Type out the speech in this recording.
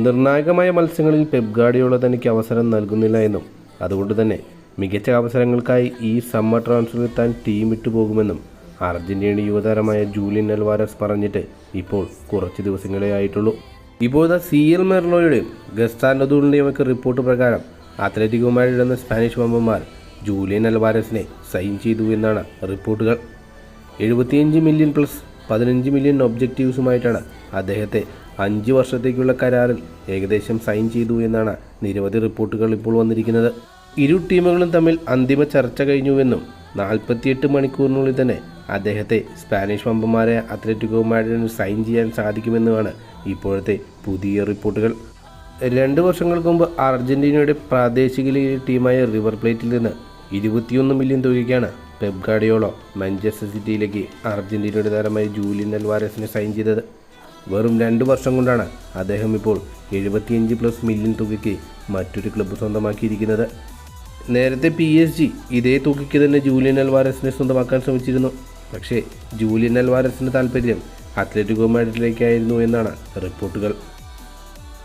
നിർണായകമായ മത്സരങ്ങളിൽ പെപ് തനിക്ക് അവസരം നൽകുന്നില്ല എന്നും അതുകൊണ്ട് തന്നെ മികച്ച അവസരങ്ങൾക്കായി ഈ സമ്മർ ട്രാൻസ്ഫറിൽ താൻ ടീം വിട്ടുപോകുമെന്നും അർജന്റീന യുവതാരമായ ജൂലിയൻ അൽവാരസ് പറഞ്ഞിട്ട് ഇപ്പോൾ കുറച്ച് ദിവസങ്ങളേ ആയിട്ടുള്ളൂ. ഇപ്പോഴത്തെ സി എൽ മെർലോയുടെയും ഗസ്താൻഡോളിന്റെയും ഒക്കെ റിപ്പോർട്ട് പ്രകാരം അത്ലറ്റിക്കുമായി ഇടുന്ന സ്പാനിഷ് വമ്പന്മാർ ജൂലിയൻ അൽവാരസിനെ സൈൻ ചെയ്തു എന്നാണ് റിപ്പോർട്ടുകൾ. എഴുപത്തിയഞ്ച് മില്യൺ പ്ലസ് പതിനഞ്ച് മില്യൺ ഒബ്ജക്റ്റീവ്സുമായിട്ടാണ് അദ്ദേഹത്തെ അഞ്ച് വർഷത്തേക്കുള്ള കരാറിൽ ഏകദേശം സൈൻ ചെയ്തു എന്നാണ് നിരവധി റിപ്പോർട്ടുകൾ ഇപ്പോൾ വന്നിരിക്കുന്നത്. ഇരു ടീമുകളും തമ്മിൽ അന്തിമ ചർച്ച കഴിഞ്ഞുവെന്നും നാൽപ്പത്തിയെട്ട് മണിക്കൂറിനുള്ളിൽ തന്നെ അദ്ദേഹത്തെ സ്പാനിഷ് വമ്പന്മാരെ അത്ലറ്റിക്കോ മാഡ്രിഡിന് സൈൻ ചെയ്യാൻ സാധിക്കുമെന്നുമാണ് ഇപ്പോഴത്തെ പുതിയ റിപ്പോർട്ടുകൾ രണ്ട് വർഷങ്ങൾക്ക് മുമ്പ് അർജന്റീനയുടെ പ്രാദേശിക ലീഗ് ടീമായ റിവർ പ്ലേറ്റിൽ നിന്ന് ഇരുപത്തിയൊന്ന് മില്യൺ തുകയ്ക്കാണ് പെപ് ഗാഡിയോളോ മാഞ്ചസ്റ്റർ സിറ്റിയിലേക്ക് അർജന്റീനയുടെ താരമായി ജൂലിയൻ അൽവാരസിനെ സൈൻ ചെയ്തത്. വെറും രണ്ട് വർഷം കൊണ്ടാണ് അദ്ദേഹം ഇപ്പോൾ എഴുപത്തിയഞ്ച് പ്ലസ് മില്യൺ തുകയ്ക്ക് മറ്റൊരു ക്ലബ്ബ് സ്വന്തമാക്കിയിരിക്കുന്നത്. നേരത്തെ പി എസ് ജി ഇതേ തുകയ്ക്ക് തന്നെ ജൂലിയൻ അൽവാരസിനെ സ്വന്തമാക്കാൻ ശ്രമിച്ചിരുന്നു. പക്ഷേ ജൂലിയൻ അൽവാരസിന്റെ താല്പര്യം അത്ലറ്റിക്കോ മാഡ്രിഡിലേക്കായിരുന്നു എന്നാണ് റിപ്പോർട്ടുകൾ.